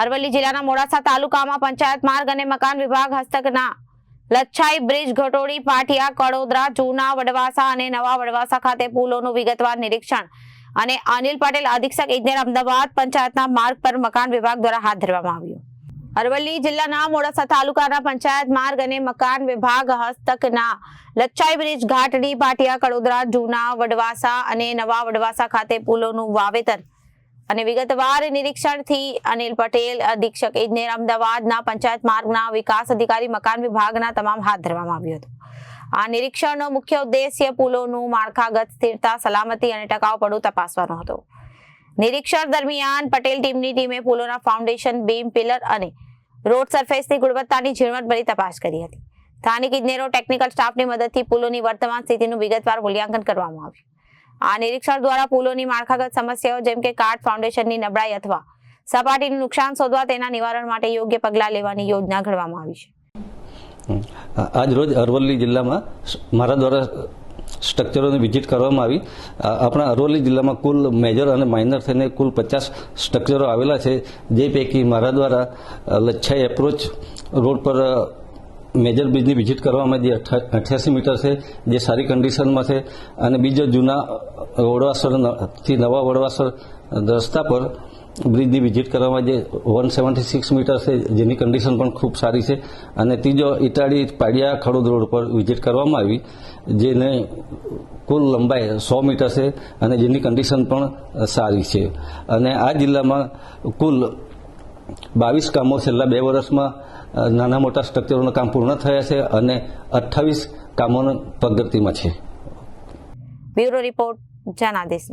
અરવલ્લી જિલ્લાના મોડાસા તાલુકામાં પંચાયત માર્ગ અને મકાન વિભાગ હસ્તકના લચ્છાઈ બ્રિજ ઘટોડી, પાટિયા, કડોદરા, જૂના વડવાસા અને નવા વડવાસા ખાતે પુલોનું વિગતવાર નિરીક્ષણ અને અનિલ પટેલ, અધિક્ષક, ઇજનેર, અમદાવાદ પંચાયતના માર્ગ પર મકાન વિભાગ દ્વારા હાથ ધરવામાં આવ્યું. અરવલ્લી જિલ્લાના મોડાસા તાલુકાના પંચાયત માર્ગ અને મકાન વિભાગ હસ્તકના લચ્છાઈ બ્રિજ ઘાટડી, પાટિયા, કડોદરા, જૂના વડવાસા અને નવા વડવાસા ખાતે પુલોનું વાવેતર અને વિગતવાર નિરીક્ષણથી અનિલ પટેલ, અધિક્ષક ઇજનેર અમદાવાદના પંચાયત માર્ગના વિકાસ અધિકારી મકાન વિભાગના તમામ હાથ ધરવામાં આવ્યું હતું. આ નિરીક્ષણનો મુખ્ય ઉદ્દેશ્ય પુલોનું માળખાગત સ્થિરતા, સલામતી અને ટકાઉપણું તપાસવાનો હતો. નિરીક્ષણ દરમિયાન પટેલ ટીમની ટીમે પુલોના ફાઉન્ડેશન, બીમ, પિલર અને રોડ સરફેસની ગુણવત્તાની ઝીણવટભરી તપાસ કરી હતી. સ્થાનિક ઇજનેરો, ટેકનિકલ સ્ટાફની મદદથી પુલોની વર્તમાન સ્થિતિનું વિગતવાર મૂલ્યાંકન કરવામાં આવ્યું. આ નિરીક્ષણ દ્વારા પુલોની માળખાગત સમસ્યાઓ જેમ કે કાટ, ફાઉન્ડેશનની નબળાઈ અથવા સપાટીનું નુકસાન શોધવા તેના નિવારણ માટે યોગ્ય પગલાં લેવાની યોજના ઘડવામાં આવી છે. આજ રોજ અરવલ્લી જિલ્લામાં મારા દ્વારા સ્ટ્રક્ચરોની વિઝિટ કરવામાં આવી. આપણા અરવલ્લી જિલ્લામાં કુલ મેજર અને માઇનર થઈને કુલ પચાસ સ્ટ્રક્ચરો આવેલા છે. જે પૈકી મારા દ્વારા લચ્છાઈ એપ્રોચ રોડ પર મેજર બ્રિજની વિઝિટ કરવામાં જે અઠ્યાસી મીટર છે, જે સારી કન્ડિશનમાં છે, અને બીજો જૂના વડવાસરથી નવા વડવાસર રસ્તા પર બ્રિજની વિઝિટ કરવામાં જે વન સેવન્ટી સિક્સ મીટર છે, જેની કન્ડિશન પણ ખૂબ સારી છે, અને ત્રીજો ઇટાળી પાડિયા ખડોદ રોડ પર વિઝિટ કરવામાં આવી, જેને કુલ લંબાઈ સો મીટર છે, અને જેની કન્ડિશન પણ સારી છે. અને આ જિલ્લામાં કુલ બાવીસ કામો છેલ્લા બે વર્ષમાં નાના મોટા સ્ટ્રક્ચરોના કામ પૂર્ણ થયા છે અને અઠ્ઠાવીસ કામોના પ્રગતિમાં છે બ્યુરો રિપોર્ટ, જનાદેશ.